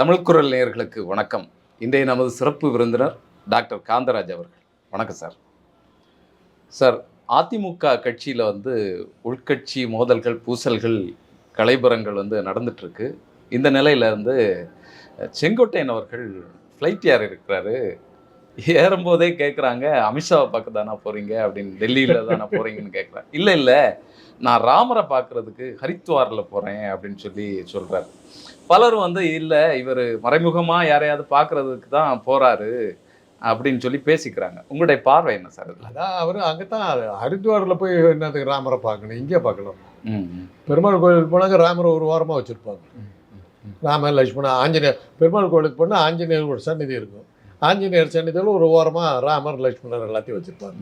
தமிழ் குரல் நேயர்களுக்கு வணக்கம். இன்றைய நமது சிறப்பு விருந்தினர் டாக்டர் காந்தராஜ் அவர்கள். வணக்கம் சார். சார் அதிமுக கட்சியில் வந்து உள்கட்சி மோதல்கள் பூசல்கள் கலைபுரங்கள் வந்து நடந்துட்டு இருக்கு இந்த நிலையில வந்து செங்கோட்டையன் அவர்கள் ஃப்ளைட் யார் இருக்கிறாரு. ஏறும்போதே கேட்குறாங்க அமித்ஷாவை பார்க்க தானே போகிறீங்க அப்படின்னு டெல்லியில் தானே போகிறீங்கன்னு கேட்குறாங்க இல்லை இல்லை. நான் ராமரை பார்க்குறதுக்கு ஹரித்வாரில் போகிறேன் அப்படின்னு சொல்லி சொல்கிறார் பலரும் வந்து இல்லை இவர் மறைமுகமாக யாரையாவது பார்க்குறதுக்கு தான் போகிறாரு அப்படின்னு சொல்லி பேசிக்கிறாங்க. உங்களுடைய பார்வை என்ன சார் அதான் அவர் அங்கே தான் ஹரித்வாரில் போய் என்னதுக்கு ராமரை பார்க்கணும் இங்கே பார்க்கணும். ம் ம். பெருமாள் கோயிலுக்கு போனாங்க ராமரை ஒரு வாரமாக வச்சுருப்பாங்க. ராம லட்சுமணன் ஆஞ்சநேயர் பெருமாள் கோயிலுக்கு போனால் ஆஞ்சநேயர் ஒரு சந்நிதி இருக்கும். ஆஞ்சநேயர் சந்நிதியில் ஒரு ஓரமாக ராமர் லட்சுமணர் எல்லாத்தையும் வச்சுருப்பாங்க.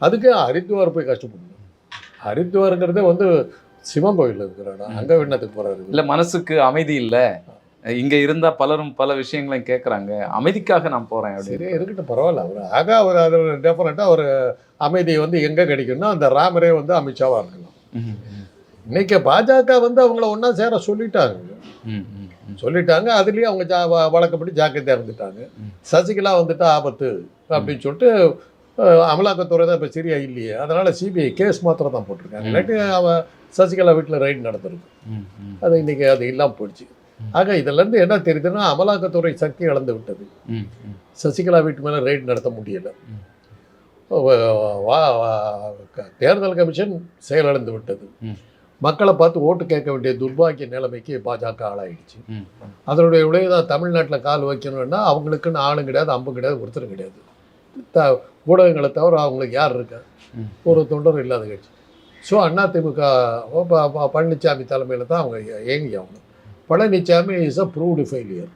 அதுக்கு ஹரித்வார் போய் கஷ்டப்படணும். ஹரித்வாருங்கிறது வந்து சிவன் கோயில் இருக்கிற இடம் அங்கே விண்ணத்துக்கு போகிறாரு இல்லை மனசுக்கு அமைதி இல்லை. இங்கே இருந்தால் பலரும் பல விஷயங்களையும் கேட்குறாங்க அமைதிக்காக நான் போகிறேன் சரி இருக்கட்டும் பரவாயில்ல. அவர் ஆக அவர் அது டெஃபினட்டாக ஒரு அமைதி வந்து எங்கே கிடைக்கும்னா அந்த ராமரே வந்து அமித்ஷாவாக இருக்கலாம். இன்னைக்கு பாஜக வந்து அவங்கள ஒன்றா சேர சொல்லிட்டாங்க. சொல்லிட்டாங்க அதுலேயும் அவங்க ஜா வழக்கப்படி ஜாக்கிரதையாக இருந்துட்டாங்க. சசிகலா வந்துட்டு ஆபத்து அப்படின்னு சொல்லிட்டு அமலாக்கத்துறை தான் இப்போ சரியா இல்லையே. அதனால் சிபிஐ கேஸ் மாத்திரம் தான் போட்டிருக்காங்க. இல்லாட்டி அவன் சசிகலா வீட்டில் ரைடு நடந்திருக்கு. அது இன்னைக்கு அது இல்லாமல் போயிடுச்சு. ஆக இதிலேருந்து என்ன தெரியுதுன்னா அமலாக்கத்துறை சக்தி இழந்து விட்டது. சசிகலா வீட்டு மேலே ரைடு நடத்த முடியலை. தேர்தல் கமிஷன் செயலிழந்து விட்டது. மக்களை பார்த்து ஓட்டு கேட்க வேண்டிய துர்பாக்கிய நிலைமைக்கு பாஜக ஆளாயிடுச்சு. அதனுடைய விளைவுதான் தமிழ்நாட்டில் கால் வைக்கணும்னா அவங்களுக்குன்னு ஆளும் கிடையாது அம்பும் கிடையாது ஒருத்தரும் கிடையாது. த ஊடகங்களை தவிர அவங்களுக்கு யார் இருக்கா. ஒரு தொண்டரும் இல்லாத கட்சி. ஸோ அதிமுக ப- ப- பழனிசாமி தலைமையில் தான் அவங்க இயங்கி ஆகணும் Palaniswami is a proved failure.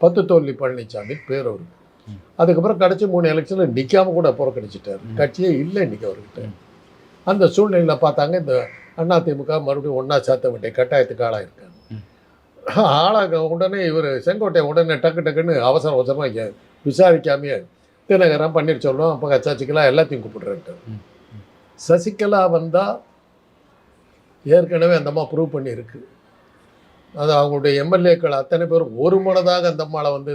பத்து தோல்வி பழனிசாமி பேர் அவருக்கு ம். அதுக்கப்புறம் கடைசி மூணு எலெக்ஷனில் நிற்காம கூட புறக்கணிச்சிட்டாரு. கட்சியே இல்லை இன்னைக்கு அவர்கிட்ட. அந்த சூழ்நிலையில் பார்த்தாங்க இந்த அதிமுக மறுபடியும் ஒன்றா சேர்த்த வேண்டிய கட்டாயத்துக்கு ஆளாயிருக்காங்க. ஆளாக உடனே இவர் செங்கோட்டை உடனே டக்கு டக்குன்னு அவசர அவசரமாக விசாரிக்காமையே தினகரன் பன்னீர்செல்வம் அப்போ சசிகலா எல்லாத்தையும் கூப்பிடுறேன்ட்டு ம். சசிகலா வந்தால் ஏற்கனவே அந்த அம்மா ப்ரூவ் பண்ணியிருக்கு. அது அவங்களுடைய எம்எல்ஏக்கள் அத்தனை பேரும் ஒரு மனதாக அந்த அம்மாவை வந்து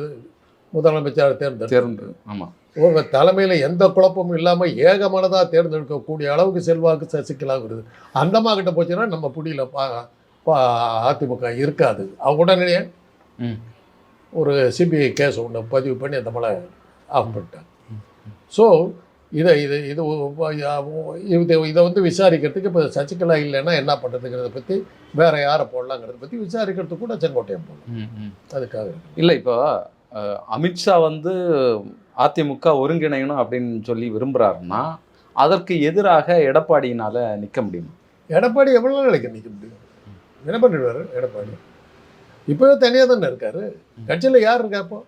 முதலமைச்சர் தேர்ந்தெடுத்து தேர்ந்து ஆமாம் உங்கள் தலைமையில் எந்த குழப்பமும் இல்லாமல் ஏகமனதாக தேர்ந்தெடுக்கக்கூடிய அளவுக்கு செல்வாக்கு சசிகலா வருது அந்த அம்மா கிட்ட போச்சுன்னா நம்ம புடியில் பா பா அதிமுக இருக்காது. அவங்க உடனே ஒரு சிபிஐ கேஸ் ஒன்று பதிவு பண்ணி அந்த மலை ஆஃப் பண்ணிட்டாங்க ஸோ இதை இது இது இது இதை வந்து விசாரிக்கிறதுக்கு இப்போ சசிகலா இல்லைன்னா என்ன பண்ணுறதுங்கிறத பற்றி வேற யாரை போடலாங்கிறத பற்றி விசாரிக்கிறதுக்கு கூட செங்கோட்டையன் போடலாம். ம் ம். அதுக்காக. இல்லை இப்போ அமித்ஷா வந்து அதிமுக ஒருங்கிணையணும் அப்படின்னு சொல்லி விரும்புகிறாருன்னா அதற்கு எதிராக எடப்பாடியினால நிற்க முடியும்? எடப்பாடி எவ்வளோ நாளைக்கு நிற்க முடியும்? என்ன பண்ணிடுவார் எடப்பாடி? இப்போவே தனியாக தானே இருக்காரு. கட்சியில் யார் இருக்கா இப்போ?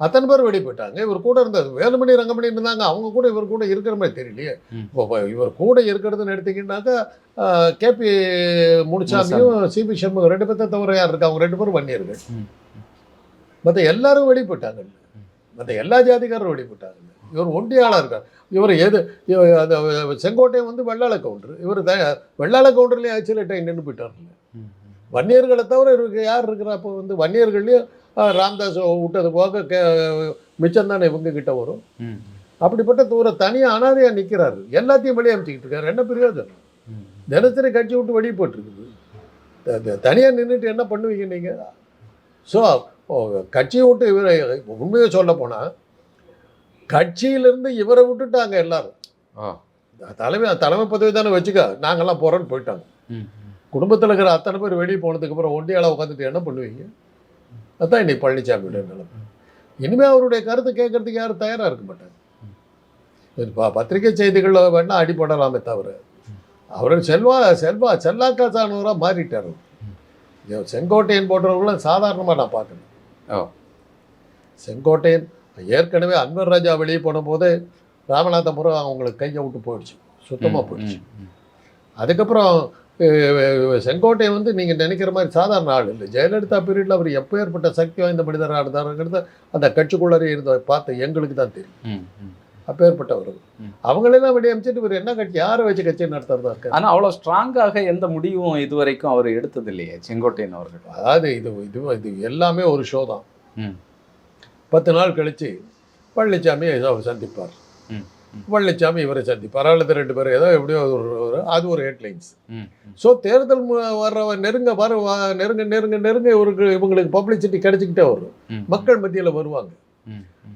அத்தனை பேர் வெளியே போயிட்டாங்க இவர் கூட இருந்தது வேலுமணி ரங்கமணி இருந்தாங்க. அவங்க கூட இவர் கூட இருக்கிற மாதிரி தெரியலையே. இப்போ இவர் கூட இருக்கிறதுன்னு எடுத்தீங்கன்னாக்கா கேபி முனுசாமியும் சிபி சண்முகம் ரெண்டு பேர்த்த தவிர யார் இருக்கா அவங்க ரெண்டு பேரும் வன்னியர்கள். ம். மற்ற எல்லாரும் வெளியே போயிட்டாங்க மற்ற எல்லா ஜாதிக்காரரும் வெளியே போயிட்டாங்க இவர் ஒண்டியாளாக இருக்கார். இவர் எது அந்த செங்கோட்டையன் வந்து வெள்ளாள கவுண்டர். இவர் த வெள்ளாள கவுண்டர்லேயே ஆக்சுவலி நின்று போயிட்டார்ல ம் வன்னியர்களை தவிர இவருக்கு யார் இருக்கிறா அப்போ வந்து வன்னியர்கள்லையும் ராமதாஸ் விட்டது போக கே மிச்சம் தானே இவங்க கிட்ட வரும் அப்படிப்பட்ட ஒரு தனியாக அனாதையாக நிற்கிறாரு எல்லாத்தையும் வெளியே அமைச்சிக்கிட்டு இருக்காரு. என்ன பிரயோஜனம்? தினசரி கட்சி விட்டு வெளியே போட்டிருக்குது தனியாக நின்றுட்டு என்ன பண்ணுவீங்க நீங்கள் ஸோ கட்சியை விட்டு இவரை உண்மையை சொல்ல போனால் கட்சியிலேருந்து இவரை விட்டுட்டாங்க எல்லாரும். தலைமை தலைமை பதவி தானே வச்சுக்க நாங்கெல்லாம் போகிறோன்னு போயிட்டாங்க. குடும்பத்தில் இருக்கிற அத்தனை பேர் வெளியே போனதுக்கு அப்புறம் ஒண்டியால உட்காந்துட்டு என்ன பண்ணுவீங்க? அதான் இன்னைக்கு பழனிசாமியோட நிலைமை. இனிமேல் அவருடைய கருத்து கேட்கறதுக்கு யாரும் தயாராக இருக்க மாட்டாங்க. இப்போ பத்திரிகை செய்திகளில் வேணால் அடிபடலாமே தவிர அவர் செல்வா செல்வா செல்லாக்காசானவராக மாறிட்டார். அவர். ஐயோ, செங்கோட்டையன் போன்றவர்களும் சாதாரணமாக நான் பார்க்கணும் செங்கோட்டையன் ஏற்கனவே அன்வர் ராஜா வெளியே போன போதே ராமநாதபுரம் அவங்களுக்கு கையை விட்டு போயிடுச்சு. சுத்தமாக போயிடுச்சு. அதுக்கப்புறம் அஹ், செங்கோட்டையன் வந்து நீங்கள் நினைக்கிற மாதிரி சாதாரண ஆள் இல்லை ஜெயலலிதா பீரியடில் அவர் எப்போ ஏற்பட்ட சக்தி வாய்ந்த மனிதராக இருந்தாருங்கிறத அந்த கட்சிக்குள்ளரே இருந்த பார்த்து எங்களுக்கு தான் தெரியும். அப்பேற்பட்டவர். அவங்களெல்லாம் வெளியே அமைச்சிட்டு இவர் என்ன கட்சி யாரை வச்சு கட்சி நடத்துறதா இருக்காரு ஆனா அவ்வளவு ஸ்ட்ராங்காக எந்த முடிவும் இதுவரைக்கும் அவர் எடுத்தது இல்லையே செங்கோட்டையன் அவர்கள் அதாவது இது இது இது எல்லாமே ஒரு ஷோ தான் ம். பத்து நாள் கழிச்சு பழனிசாமி அவர் சந்திப்பார். பழனிசாமி இவரை சந்திப்பார் அல்லது ரெண்டு பேரும் ஏதோ எப்படியோ ஒரு அது ஒரு ஹெட்லைன்ஸ் ஸோ தேர்தல் வர்ற நெருங்க வர நெருங்க நெருங்க நெருங்க இவருக்கு இவங்களுக்கு பப்ளிசிட்டி கிடைச்சிக்கிட்டே வரும். மக்கள் மத்தியில் வருவாங்க.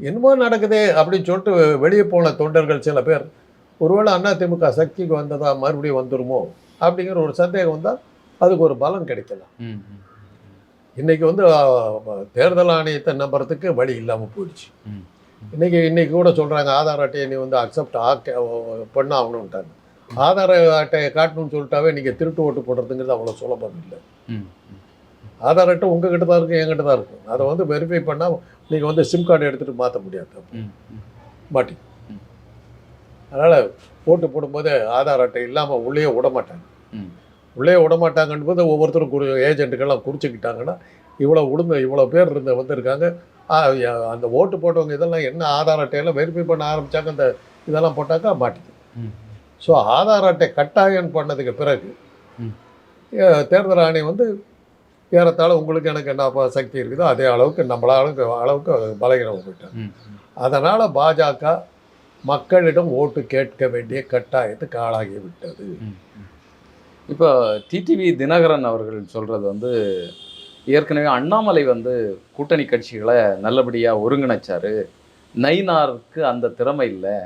என்னமோ நடக்குதே அப்படின்னு சொல்லிட்டு வெளியே போன தொண்டர்கள் சில பேர் ஒருவேளை அதிமுக சக்திக்கு வந்ததா மறுபடியும் வந்துருமோ அப்படிங்கிற ஒரு சந்தேகம் வந்தால் அதுக்கு ஒரு பலம் கிடைக்கலாம் இன்னைக்கு வந்து தேர்தல் ஆணையத்தை நம்புறதுக்கு வழி இல்லாமல் போயிடுச்சு. ம். இன்னைக்கு இன்னைக்கு கூட சொல்றாங்க ஆதார் அட்டையை நீ வந்து அக்செப்ட் ஆக்க பண்ண ஆகணும்ட்டாங்க ஆதார் அட்டையை காட்டணும்னு சொல்லிட்டாவே நீங்க திருட்டு ஓட்டு போடுறதுங்கிறது அவ்வளோ சுலபம் இல்லை. ஆதார் அட்டை உங்ககிட்ட தான் இருக்கும் என்கிட்ட தான் இருக்கும் அதை வந்து வெரிஃபை பண்ணால் நீங்கள் வந்து சிம் கார்டு எடுத்துகிட்டு மாற்ற முடியாது. மாட்டி. அதனால் ஓட்டு போடும்போது ஆதார் அட்டை இல்லாமல் உள்ளே விட மாட்டாங்க. உள்ளே விட மாட்டாங்கன்னு போது ஒவ்வொருத்தரும் குறி ஏஜென்ட்டுக்கெல்லாம் குறிச்சிக்கிட்டாங்கன்னா இவ்வளோ உடுங்க இவ்வளோ பேர் இருந்த வந்திருக்காங்க. அந்த ஓட்டு போட்டவங்க இதெல்லாம் என்ன ஆதார் அட்டையெல்லாம் வெரிஃபை பண்ண ஆரம்பிச்சாக்க அந்த இதெல்லாம் போட்டாக்கா மாட்டிக்கும் ம். ஸோ ஆதார் அட்டை கட்டாயம் பண்ணதுக்கு பிறகு தேர்தல் ஆணையம் வந்து ஏறத்தாழ உங்களுக்கு எனக்கு என்ன சக்தி இருக்குதோ அதே அளவுக்கு நம்மள அளவுக்கு அளவுக்கு பலகீனம் போயிட்டாங்க. அதனால் பாஜக மக்களிடம் ஓட்டு கேட்க வேண்டிய கட்டாயத்துக்கு ஆளாகி விட்டது. இப்போ டிடிவி தினகரன் அவர்கள் சொல்றது வந்து ஏற்கனவே அண்ணாமலை வந்து கூட்டணி கட்சிகளை நல்லபடியாக ஒருங்கிணைச்சாரு. நயினாருக்கு அந்த திறமை இல்லை.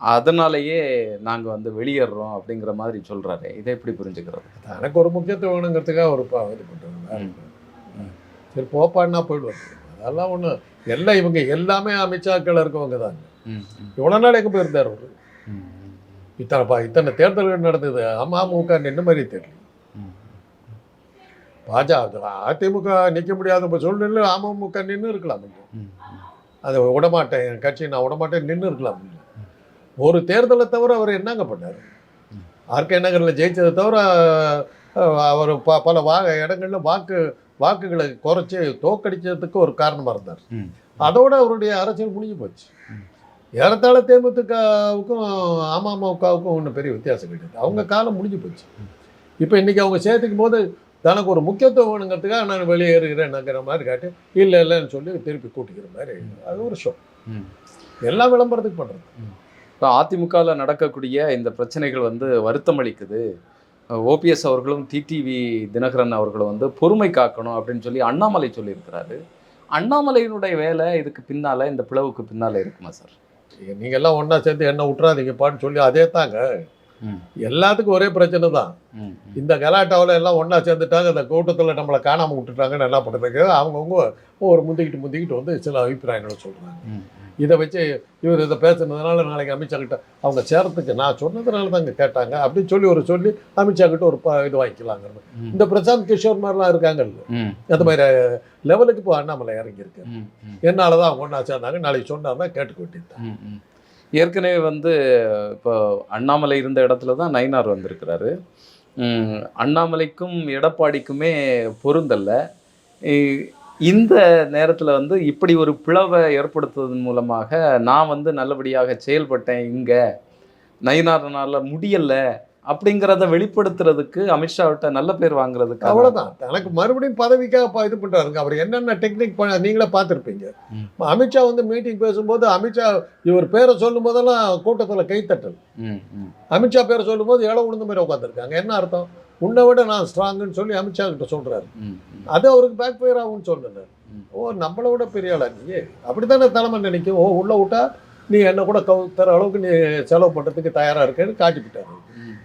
அதனாலேயே நாங்கள் வந்து வெளியேறோம் அப்படிங்கிற மாதிரி சொல்கிறாரு இதை எப்படி புரிஞ்சுக்கிறது? எனக்கு ஒரு முக்கியத்துவம் வேணுங்கிறதுக்காக ஒரு இது பண்ணுறாங்க. சரி போப்பான்னா போயிடுவாங்க. அதெல்லாம் ஒன்று எல்லாம் இவங்க எல்லாமே அமித்ஷாக்கள் இருக்கவங்க தாங்க இவ்வளோ நாள் எங்கே போயிருந்தார் அவர். இத்தனை பா இத்தனை தேர்தல்கள் நடந்தது. அமமுக நின்ன மாதிரி தெரியல. பாஜக அதிமுக நிற்க முடியாத சூழ்நிலை அமமுக நின்று இருக்கலாம். இல்ல. அதை விடமாட்டேன் என் கட்சி நான் விடமாட்டேன் நின்று இருக்கலாம். ஒரு தேர்தலை தவிர அவர் என்னங்க பண்ணார்? ஆர்கே நகரில் ஜெயிச்சதை தவிர அவர் ப பல வா இடங்களில் வாக்கு வாக்குகளை குறைச்சி தோக்கடிச்சதுக்கு ஒரு காரணமாக இருந்தார். ம். அதோட அவருடைய அரசியல் முடிஞ்சு போச்சு. ஏறத்தாழ தேமுதிகவுக்கும் அமமுகவுக்கும் ஒன்றும் பெரிய வித்தியாசம் கிடையாது அவங்க காலம் முடிஞ்சு போச்சு. இப்போ இன்றைக்கி அவங்க சேர்த்துக்கும் போது தனக்கு ஒரு முக்கியத்துவம் வேணுங்கிறதுக்காக நான் வெளியேறுகிறேன்ங்கிற மாதிரி காட்டி இல்லை இல்லைன்னு சொல்லி திருப்பி கூட்டிக்கிற மாதிரி அது ஒரு ஷோ. எல்லாம் விளம்பரத்துக்கு பண்ணுறது இப்போ அதிமுகவில் நடக்கக்கூடிய இந்த பிரச்சனைகள் வந்து வருத்தம் அளிக்குது. ஓபிஎஸ் அவர்களும் டிடிவி தினகரன் அவர்களும் வந்து பொறுமை காக்கணும் அப்படின்னு சொல்லி அண்ணாமலை சொல்லியிருக்கிறாரு. அண்ணாமலையினுடைய வேலை இதுக்கு பின்னால இந்த பிளவுக்கு பின்னால இருக்குமா சார்? நீங்கள் எல்லாம் ஒன்றா சேர்ந்து என்ன விட்றாதீங்கப்பான்னு சொல்லி அதே தாங்க. எல்லாத்துக்கும் ஒரே பிரச்சனை தான். இந்த கலாட்டாவில் எல்லாம் ஒன்றா சேர்ந்துட்டாங்க இந்த கூட்டத்தில் நம்மளை காணாமல் விட்டுட்டாங்கன்னு என்ன பண்ணுறதுக்கு அவங்கவுங்க ஒரு முந்திக்கிட்டு முந்திக்கிட்டு வந்து சில அபிப்பிராயங்களை சொல்கிறாங்க இதை வச்சு இவர் இதை பேசுனதுனால நாளைக்கு அமித்ஷா கிட்ட அவங்க சேரத்துக்கு நான் சொன்னதுனால தாங்க கேட்டாங்க. அப்படின்னு சொல்லி ஒரு சொல்லி அமித்ஷா கிட்ட ஒரு இது வாங்கிக்கலாங்க ம், இந்த பிரசாந்த் கிஷோர் மாதிரிலாம் இருக்காங்கல்ல அந்த மாதிரி லெவலுக்கு இப்போ அண்ணாமலை இறங்கியிருக்கு. என்னால தான் அவங்க ஒன்றா சேர்ந்தாங்க. நாளைக்கு சொன்னார்னா கேட்டுக்க வேண்டியது. ஏற்கனவே வந்து இப்போ அண்ணாமலை இருந்த இடத்துல தான் நயினார் வந்திருக்கிறாரு. அண்ணாமலைக்கும் எடப்பாடிக்குமே பொருந்தல்ல. இ- இந்த நேரத்தில் வந்து இப்படி ஒரு பிளவை ஏற்படுத்துவதன் மூலமாக நான் வந்து நல்லபடியாக செயல்பட்டேன் இங்கே. நயினாரனால் முடியலை. அப்படிங்கிறத வெளிப்படுத்துறதுக்கு அமித்ஷாவிட்ட நல்ல பேர் வாங்குறதுக்கு அவ்வளவுதான். தனக்கு மறுபடியும் பதவிக்காக இது பண்றாருங்க. அவர் என்னென்ன டெக்னிக் பண்ண நீங்களே பார்த்துருப்பீங்க. அமித்ஷா வந்து மீட்டிங் பேசும்போது அமித்ஷா இவர் பேரை சொல்லும் போதெல்லாம் கூட்டத்தில் கைத்தட்டல் அமித்ஷா பேரை சொல்லும்போது இடம் உளுந்த மாதிரி உட்காந்துருக்காங்க என்ன அர்த்தம்? உன்னை விட நான் ஸ்ட்ராங்குன்னு சொல்லி அமித்ஷா கிட்ட ம் அது அவருக்கு பேக் ஃபயர் ஆகும்னு ம். ஓ நம்மளை விட பெரிய ஆளா நீ? அப்படித்தானே தலைமை நினைக்கும்? ஓ உள்ள விட்டா நீ என்ன கூட கவு தர அளவுக்கு நீ செலவு பண்ணுறதுக்கு தயாரா இருக்கேன்னு காட்டிவிட்டாரு.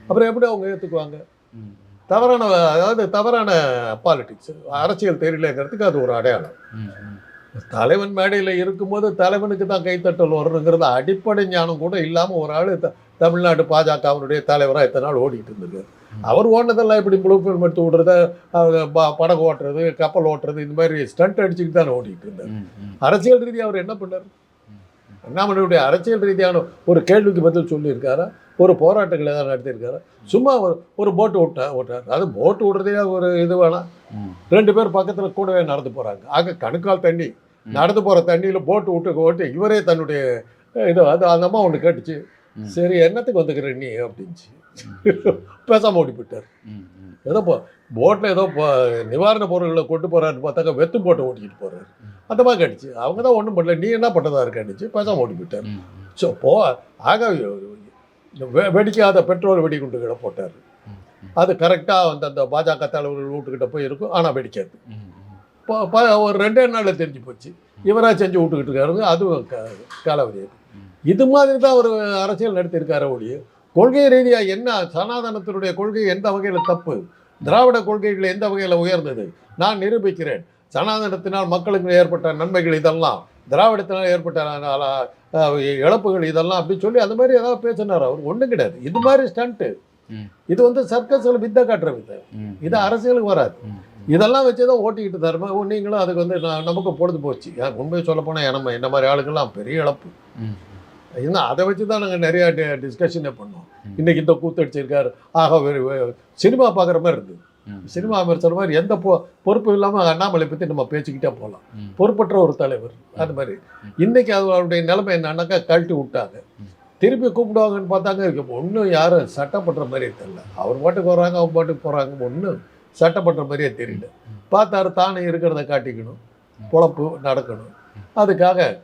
அப்புறம் எப்படி அவங்க ஏற்றுக்குவாங்க தவறான அதாவது தவறான பாலிடிக்ஸ் அரசியல் தெரியலங்கிறதுக்கு அது ஒரு அடையாளம். தலைவன் மேடையில் இருக்கும்போது தலைவனுக்கு தான் கைத்தட்டல் வரணுங்கிறது அடிப்படை ஞானம் கூட இல்லாமல் ஒரு ஆள் தமிழ்நாடு பாஜகவினுடைய தலைவராக இத்தனை நாள் ஓடிட்டு இருந்திருக்காரு. அவர் ஓடினதெல்லாம் இப்படி ப்ளூ ஃபில்ம் எடுத்து விடுறத படகு ஓட்டுறது கப்பல் ஓட்டுறது இந்த மாதிரி ஸ்டண்ட் அடிச்சுக்கிட்டு தானே ஓடிட்டு இருந்தார். அரசியல் ரீதியாக அவர் என்ன பண்ணார்? அண்ணாமலையுடைய அரசியல் ரீதியான ஒரு கேள்விக்கு பதில் சொல்லியிருக்காரா? ஒரு போராட்டங்கள் ஏதாவது நடத்தியிருக்காரா. சும்மா ஒரு ஒரு போட்டு விட்டா ஓட்டார் அது போட்டு விடுறதே ஒரு இது வேணாம் ரெண்டு பேர் பக்கத்தில் கூடவே நடந்து போகிறாங்க ஆக கணுக்கால் தண்ணி. நடந்து போகிற தண்ணியில் போட்டு விட்டு ஓட்டி இவரே தன்னுடைய இதோ அது அந்த அம்மா ஒன்று கேட்டுச்சு. சரி என்னத்துக்கு வந்துக்கிற நீ? அப்படின்ச்சு. பேசாம ஓடி போயிட்டார் ஏதோ இப்போ போட்டில் ஏதோ நிவாரண பொருட்களை கொண்டு போகிறான்னு பார்த்தாக்கா வெத்து போட்டு ஓட்டிக்கிட்டு போகிறாரு அந்த மாதிரி கேட்டுச்சு. அவங்க தான் ஒன்றும் பண்ணல. நீ என்ன பண்ணதா இருக்காண்டுச்சு பேசாம ஓடி போயிட்டார் ஸோ போ ஆக வெடிக்காத பெட்ரோல் வெடிகுண்டுகளை போட்டார். அது கரெக்டாக வந்து அந்த பாஜக தலைவர்கள் வீட்டுக்கிட்ட போய் இருக்கும். ஆனால் வெடிக்காது. ஒரு ரெண்டே நாளில் தெரிஞ்சு போச்சு. இவராக செஞ்சு விட்டுக்கிட்டு இருக்காரு அதுவும் காலாவதி. இது மாதிரி தான் அவர் அரசியல் நடத்தியிருக்காரு ஒழிய கொள்கை ரீதியாக என்ன சனாதனத்தினுடைய கொள்கை எந்த வகையில் தப்பு? திராவிட கொள்கைகள் எந்த வகையில் உயர்ந்தது? நான் நிரூபிக்கிறேன். சனாதனத்தினால் மக்களுக்கு ஏற்பட்ட நன்மைகள் இதெல்லாம் திராவிடத்தினால் ஏற்பட்ட இழப்புகள் இதெல்லாம் அப்படின்னு சொல்லி அந்த மாதிரி ஏதாவது பேசினார் அவர். ஒன்றும் கிடையாது. இது மாதிரி ஸ்டண்ட்டு. இது வந்து சர்க்கஸில் வித்தை காட்டுற வித்தை. இது அரசியலுக்கு வராது. இதெல்லாம் வச்சு தான் ஓட்டிக்கிட்டு தருமா நீங்களும் அதுக்கு வந்து நமக்கு பொழுது போச்சு. உண்மையை சொல்ல போனால் நம்ம என்ன மாதிரி ஆளுக்கெல்லாம் பெரிய இழப்பு. இன்னும் அதை வச்சு தான் நாங்கள் நிறையா டிஸ்கஷனே பண்ணோம் ம். இன்னைக்கு இந்த கூத்தடிச்சிருக்காரு ஆக சினிமா பார்க்குற மாதிரி இருந்தது. ம். சினிமா விமர்சனம் மாதிரி எந்த பொ பொறுப்பு இல்லாமல் அண்ணாமலை பற்றி நம்ம பேசிக்கிட்டே போகலாம். பொறுப்பற்ற ஒரு தலைவர் அது மாதிரி. ம். இன்னைக்கு அவருடைய நிலைமை என்னன்னாக்கா கழட்டி விட்டாங்க. திருப்பி கூப்பிடுவாங்கன்னு பார்த்தாங்க. ஒன்றும் யாரும் சட்டப்படுற மாதிரியே தெரியல. அவர் பாட்டுக்கு வராங்க அவங்க பாட்டுக்கு போகிறாங்க ஒன்றும் சட்டப்படுற மாதிரியே தெரியல. பார்த்தாரு தானே இருக்கிறத காட்டிக்கணும். பொழப்பு நடக்கணும். அதுக்காக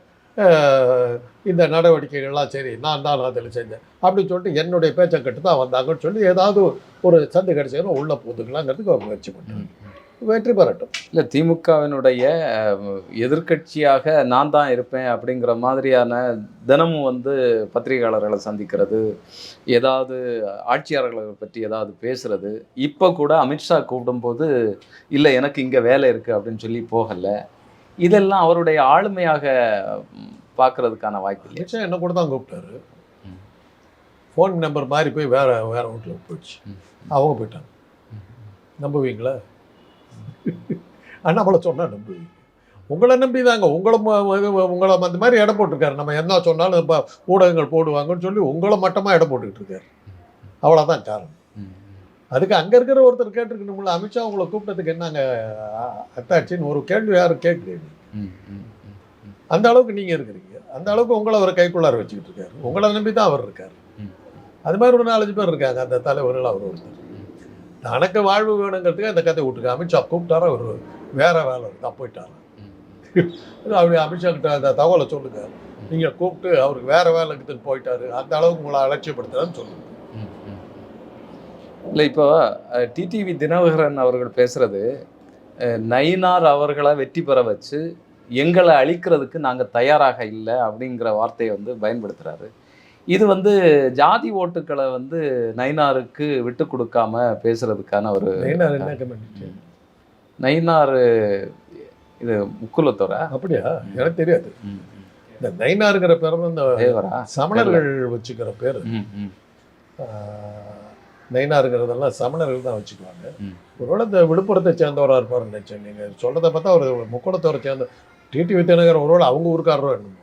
இந்த நடவடிக்கைகள்லாம் சரி நான் தான் அதில் செஞ்சேன். அப்படின்னு சொல்லிட்டு என்னுடைய பேச்சை கட்டு தான் வந்தாங்கன்னு சொல்லி ஏதாவது ஒரு சந்து கிடைச்சதுன்னா உள்ள போதுக்கலாங்கிறதுக்கு அவர் முயற்சி பண்ணுறாங்க வெற்றி பெறட்டும். இல்ல திமுகவினுடைய எதிர்க்கட்சியாக நான் தான் இருப்பேன் அப்படிங்கிற மாதிரியான தினமும் வந்து பத்திரிகையாளர்களை சந்திக்கிறது ஏதாவது ஆட்சியாளர்களை பற்றி ஏதாவது பேசுறது இப்போ கூட அமித்ஷா கூப்பிடும்போது இல்லை எனக்கு இங்கே வேலை இருக்குது அப்படின்னு சொல்லி போகல. இதெல்லாம் அவருடைய ஆளுமையாக பார்க்கறதுக்கான வாய்ப்பு நிச்சயம் என்ன கூட தான் கூப்பிட்டாரு. ஃபோன் நம்பர் மாறி போய் வேற வேற வீட்டில் போயிடுச்சு. அவங்க போயிட்டாங்க. நம்புவீங்களா? அண்ணாமலை சொன்னா நம்புவீங்க. உங்களை நம்பி தாங்க உங்களை உங்களை அந்த மாதிரி இடம் போட்டிருக்காரு. நம்ம என்ன சொன்னாலும் இப்போ ஊடகங்கள் போடுவாங்கன்னு சொல்லி உங்களை மட்டமாக இடம் போட்டுக்கிட்டு இருக்காரு. அவ்வளோதான் காரணம். அதுக்கு அங்கே இருக்கிற ஒருத்தர் கேட்டிருக்கணும்ல அமித்ஷா உங்களை கூப்பிட்டதுக்கு என்னங்க அத்தாச்சின்னு ஒரு கேள்வி யாரும் கேட்குறீங்க. அந்த அளவுக்கு நீங்கள் இருக்கிறீங்க. அந்த அளவுக்கு உங்களை அவர் கைக்குள்ளார வச்சுக்கிட்டு இருக்காரு. உங்களை நம்பி தான் அவர் இருக்கார். அது மாதிரி ஒரு நாலஞ்சு பேர் இருக்காங்க அந்த தலைவர்கள் அவர் ஒருத்தர். தனக்கு வாழ்வு வேணுங்கிறதுக்கு அந்த கதை விட்டுருக்கு அமித்ஷா கூப்பிட்டாரா அவர் வேற வேலை தான் போயிட்டாரா. அப்படி அமித்ஷா கிட்ட அந்த தகவலை சொல்லுங்க. நீங்கள் கூப்பிட்டு அவருக்கு வேற வேலை இருக்குதுன்னு போயிட்டாரு. அந்த அளவுக்கு உங்களை அலட்சியப்படுத்துறான்னு சொல்லுங்க. இல்லை இப்போ டிடிவி தினகரன் அவர்கள் பேசுறது அஹ், நயினார் அவர்களை வெற்றி பெற வச்சு எங்களை அழிக்கிறதுக்கு நாங்கள் தயாராக இல்லை அப்படிங்கிற வார்த்தையை வந்து பயன்படுத்துறாரு. இது வந்து ஜாதி ஓட்டுக்களை வந்து நயினாருக்கு விட்டு கொடுக்காம பேசுறதுக்கான ஒரு? நயினார் இது முக்குலத்தோரா அப்படியா? எனக்கு தெரியாது. இந்த நைனாருங்கிற பேர் இந்த சமணர்கள் வச்சுக்கிற பேர். நைனாருங்கிறதெல்லாம் சமணர்கள் தான் வச்சுக்குவாங்க. ஒருவேளை இந்த விழுப்புரத்தை சேர்ந்தவராக இருப்பாருன்னு நினைச்சேன் நீங்கள் சொல்கிறத பார்த்தா ஒரு முக்குளத்தோரை சேர்ந்த டிடி வித்யாநகர் ஒருவேளை அவங்க ஊருக்காரரோ என்னமோ.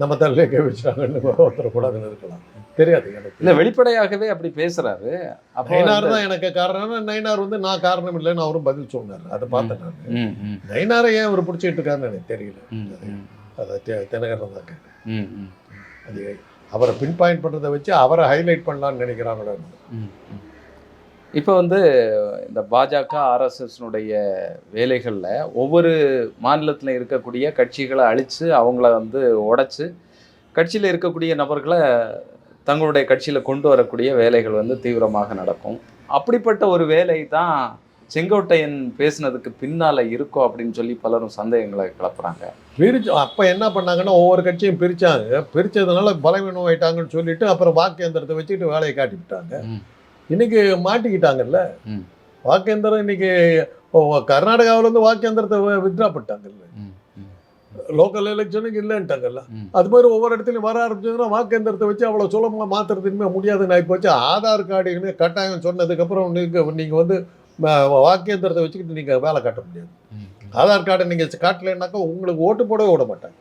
நம்ம தலையிலே கை வச்சுட்டாங்கன்னு ஒருத்தர் கூட அதில் இருக்கலாம். தெரியாது எனக்கு. இல்ல வெளிப்படையாகவே அப்படி பேசுறாரு. அப்போ நைனார் தான் எனக்கு காரணம் நைனார் வந்து நான் காரணம் இல்லைன்னு அவரும் பதில் சொன்னார். அதை பார்த்தேன் நான். நைனாரை ஏன் அவர் பிடிச்சிட்டு இருக்காருன்னு எனக்கு தெரியல. அதை தினகரன் தான் கேட்டேன். அது அவரை பின் பாயிண்ட் பண்ணுறதை வச்சு அவரை ஹைலைட் பண்ணலான்னு நினைக்கிறாங்களோ இப்போ வந்து இந்த பாஜக ஆர்எஸ்எஸ்னுடைய வேலைகளில் ஒவ்வொரு மாநிலத்தில் இருக்கக்கூடிய கட்சிகளை அழித்து அவங்கள வந்து உடச்சி கட்சியில் இருக்கக்கூடிய நபர்களை தங்களுடைய கட்சியில் கொண்டு வரக்கூடிய வேலைகள் வந்து தீவிரமாக நடக்கும். அப்படிப்பட்ட ஒரு வேலை தான் செங்கோட்டையன் பேசுனதுக்கு பின்னால் இருக்கும் அப்படின்னு சொல்லி பலரும் சந்தேகங்களை கிளப்புறாங்க. பிரிச்சு அப்போ என்ன பண்ணாங்கன்னா ஒவ்வொரு கட்சியும் பிரிச்சாங்க. பிரிச்சதுனால பலவீனம் ஆயிட்டாங்கன்னு சொல்லிட்டு அப்புறம் வாக்கேந்திரத்தை வச்சுக்கிட்டு வேலையை காட்டி விட்டாங்க. ம், இன்னைக்கு மாட்டிக்கிட்டாங்கல்ல? ம், வாக்கேந்திரம் இன்னைக்கு கர்நாடகாவுல இருந்து வாக்கேந்திரத்தை வித்ரா பண்ணிட்டாங்கல்ல? லோக்கல் எலெக்ஷனுக்கு இல்லைன்ட்டாங்கல்ல. அது மாதிரி ஒவ்வொரு இடத்துலையும் வர ஆரம்பிச்சதுன்னா வாக்கேந்திரத்தை வச்சு அவ்வளோ சுலபமாக மாற்றுறது இனிமேல் முடியாதுன்னு ஆகி போச்சு. ஆதார் கார்டு இனிமேல் கட்டாயம் சொன்னதுக்கப்புறம் நீங்கள் நீங்கள் வந்து வாக்கேந்திரத்தை வச்சுக்கிட்டு நீங்கள் வேலை காட்ட முடியாது. ஆதார் கார்டை நீங்கள் காட்டலைன்னாக்கா உங்களுக்கு ஓட்டு போடவே விட மாட்டாங்க.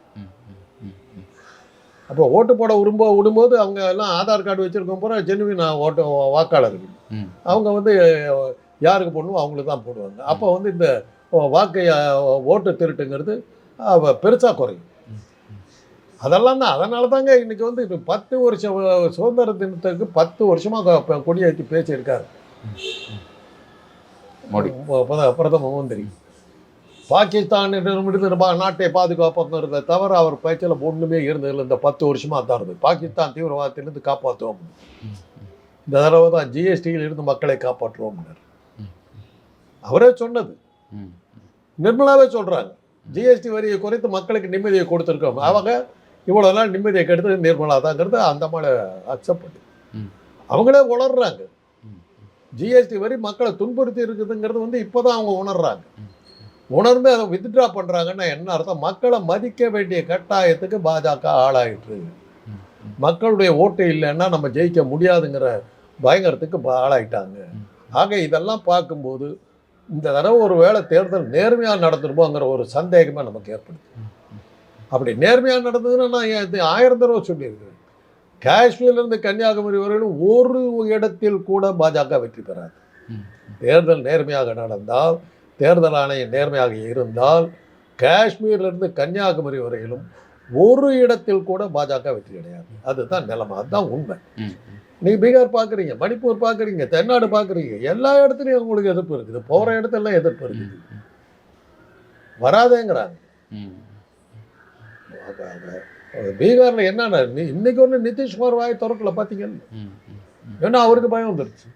அப்போ ஓட்டு போட விரும்ப விடும்போது அவங்க எல்லாம் ஆதார் கார்டு வச்சிருக்கோம் பூரா ஜெனுவின் ஓட்டு வாக்காளர்கள். அவங்க வந்து யாருக்கு போடணும் அவங்களுக்கு தான் போடுவாங்க. அப்போ வந்து இந்த வாக்கு ஓட்டு திருட்டுங்கிறது பெருசாக குறையும். அதெல்லாம் தான் அதனால தாங்க இன்னைக்கு வந்து இப்போ பத்து வருஷம் சுதந்திர தினத்துக்கு பத்து வருஷமாக கொடியேற்றி பேசியிருக்காரு. மோடி. அப்போதான் அப்புறம் பிரதம மந்திரி பாகிஸ்தானிடமிருந்து நம்ம நாட்டை பாதுகாப்போங்கிறத தவிர அவர் பேச்சில் ஒன்றுமே இருந்ததில்லை. இந்த பத்து வருஷமாக தான் இருந்தது. பாகிஸ்தான் தீவிரவாதத்திலிருந்து காப்பாற்றுவோம். இந்த தடவை தான் ஜிஎஸ்டியில் இருந்து மக்களை காப்பாற்றுவோம்னார் அவரே சொன்னது. நிர்மலாவே சொல்கிறாங்க ஜிஎஸ்டி வரியை குறைத்து மக்களுக்கு நிம்மதியை கொடுத்துருக்கோம். அவங்க இவ்வளோ நாள் நிம்மதியை கெடுத்தது நிர்மலா தாங்கிறது அந்த மாதிரி அக்செப்ட் பண்ணி. அவங்களே உளர்றாங்க. ஜிஎஸ்டி வரி மக்களை துன்புறுத்தி இருக்குதுங்கிறது வந்து இப்போதான் அவங்க உணர்றாங்க. உணர்ந்து அதை வித்ட்ரா பண்ணுறாங்கன்னா என்ன அர்த்தம்? மக்களை மதிக்க வேண்டிய கட்டாயத்துக்கு பாஜக ஆளாயிற்று. மக்களுடைய ஓட்டு இல்லைன்னா நம்ம ஜெயிக்க முடியாதுங்கிற பயங்கரத்துக்கு ஆளாயிட்டாங்க. ஆக இதெல்லாம் பார்க்கும்போது இந்த தடவை ஒரு வேளை தேர்தல் நேர்மையாக நடந்துருமோங்கிற ஒரு சந்தேகமே நமக்கு ஏற்படுது. அப்படி நேர்மையாக நடந்ததுன்னா நான் ஆயிரம் தடவை சொல்லியிருக்கேன் காஷ்மீர்லேருந்து கன்னியாகுமரி வரையிலும் ஒரு இடத்தில் கூட பாஜக வெற்றி பெறாது. தேர்தல் நேர்மையாக நடந்தால் தேர்தல் ஆணையம் நேர்மையாக இருந்தால் காஷ்மீர்லேருந்து கன்னியாகுமரி வரையிலும் ஒரு இடத்தில் கூட பாஜக வெற்றி கிடையாது அதுதான் நிலைமை. அதுதான் உண்மை. ம். நீங்க பீகார் பார்க்குறீங்க மணிப்பூர் பார்க்குறீங்க தென்னாடு பார்க்குறீங்க எல்லா இடத்துலையும் உங்களுக்கு எதிர்ப்பு இருக்குது. போகிற இடத்துலலாம் எதிர்ப்பு இருக்குது. வராதேங்கிறாங்க. பீகார்ல என்னன்னா இன்னைக்கு ஒன்று நிதிஷ்குமார் வாய் திறக்கல பார்த்தீங்கன்னு. ஏன்னா அவருக்கு பயம் வந்துருச்சு.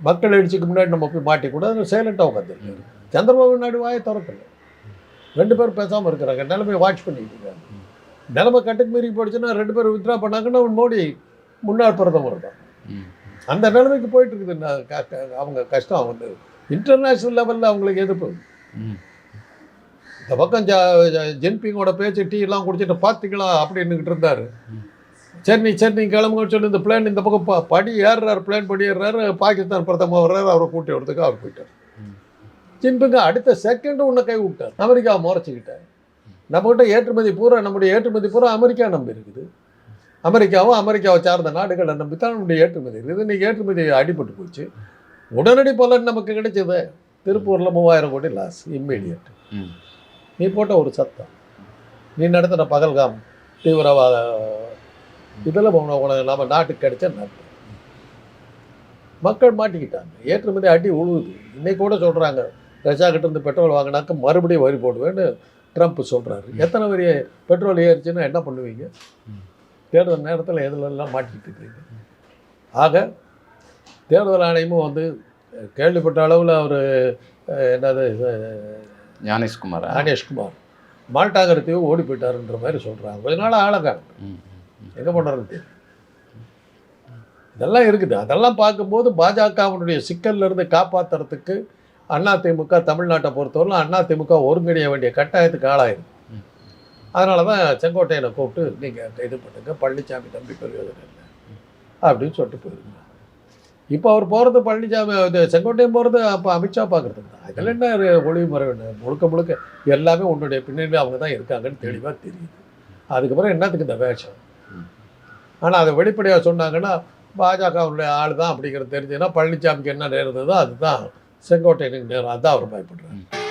மக்கள் எழுச்சிக்கு முன்னாடி நம்ம போய் மாட்டிக்கூடாது சைலண்டாக உட்காந்துருக்காரு. சந்திரபாபு நாயுடு வாயை திறக்கல. ரெண்டு பேரும் பேசாமல் இருக்கிறாங்க. நிலைமையை வாட்ச் பண்ணிட்டு இருக்காங்க. நிலைமை கட்டுக்கு மீறி போயிடுச்சுன்னா ரெண்டு பேரும் வித்ரா பண்ணாங்கன்னா மோடி முன்னாள் பிரதமர் தான். அந்த நிலைமைக்கு போயிட்டு இருக்குது. அவங்க கஷ்டம் வந்து இன்டர்நேஷ்னல் லெவலில் அவங்களுக்கு எதிர்ப்பு. ம். இந்த பக்கம் ஜென்பிங்கோட ஜ- பேச்சு டீ எல்லாம் குடிச்சிட்டு பார்த்தீங்களா அப்படின்னுக்கிட்டு இருந்தார். ம். சரி நீ சரி நீ கிளம்புங்கன்னு சொல்லி. இந்த பிளான் இந்த பக்கம் ப- படி ஏறுறாரு பிளான் படி ஏறுறாரு. பாகிஸ்தான் பிரதமர் வர்றாரு அவரை கூட்டி வரதுக்கு அவர் போயிட்டார். ஜின்பிங்க அடுத்த செகண்ட் உன்னை கை விட்டார். அமெரிக்கா முறைச்சிக்கிட்டார். நம்மகிட்ட ஏற்றுமதி பூரா நம்முடைய ஏற்றுமதி பூரா அமெரிக்கா நம்பி இருக்குது. அமெரிக்காவும் அமெரிக்காவை சார்ந்த நாடுகளை நம்பி தான் நம்முடைய ஏற்றுமதி இருக்குது. இன்னைக்கு ஏற்றுமதி அடிபட்டு போச்சு. உடனடி பலன் நமக்கு கிடைச்சது. திருப்பூரில் மூவாயிரம் கோடி லாஸ் இம்மீடியட் நீ போட்ட ஒரு சத்தம். நீ நடத்தின பகல்காம் தீவிரவாத இதில் உனக்கு நம்ம நாட்டுக்கு கிடைச்ச நட்பு. மக்கள் மாட்டிக்கிட்டாங்க. ஏற்றுமதி அடி உழுவுது. இன்னைக்கு கூட சொல்கிறாங்க ரஷ்யா கிட்ட இருந்து பெட்ரோல் வாங்கினாக்க மறுபடியும் வரி போடுவேன்னு ட்ரம்ப் சொல்கிறாரு எத்தனை வரி பெட்ரோல் ஏறிச்சுன்னா என்ன பண்ணுவீங்க. தேர்தல் நேரத்தில் எதுலெல்லாம் மாட்டிக்கிட்டு இருக்கிறீங்க ஆக தேர்தல் ஆணையமும் வந்து கேள்விப்பட்ட அளவில் அவர் என்னது ஞானேஷ்குமார்? ஞானேஷ்குமார். மால்டாங்கிற தீவு ஓடி போயிட்டாருன்ற மாதிரி சொல்கிறாங்க கொஞ்ச நாள் ஆளங்க. ம். எங்கே பண்ணுறது இதெல்லாம் இருக்குது. அதெல்லாம் பார்க்கும்போது பாஜகவினுடைய சிக்கல்ல இருந்து காப்பாற்றுறதுக்கு அதிமுக தமிழ்நாட்டை பொறுத்தவரையிலும் அதிமுக ஒருங்கிணைய வேண்டிய கட்டாயத்துக்கு ஆளாயிருக்கு. அதனால தான் செங்கோட்டையனை கூப்பிட்டு நீங்கள் இது பண்ணுங்க. பழனிசாமி தம்பி பெரிய இல்லை அப்படின்னு சொல்லிட்டு போயிருங்க இப்போ அவர் போகிறது பழனிசாமி இது செங்கோட்டையும் போகிறது அப்போ அமித்ஷா பார்க்குறதுக்கு அதில் என்ன ஒரு ஒளிவு மறைவு முழுக்க முழுக்க எல்லாமே உன்னுடைய பின்னணி அவங்க தான் இருக்காங்கன்னு தெளிவாக தெரியுது. அதுக்கப்புறம் என்னத்துக்கு இந்த வேஷம்? ஆனால் அதை வெளிப்படையாக சொன்னாங்கன்னா பாஜகவுடைய ஆள் தான் அப்படிங்கிறது தெரிஞ்சதுன்னா பழனிசாமிக்கு என்ன நேர்ந்ததோ அதுதான். செங்கோட்டையனுக்கு நேரம் அதுதான் அவர் பயப்படுறாரு.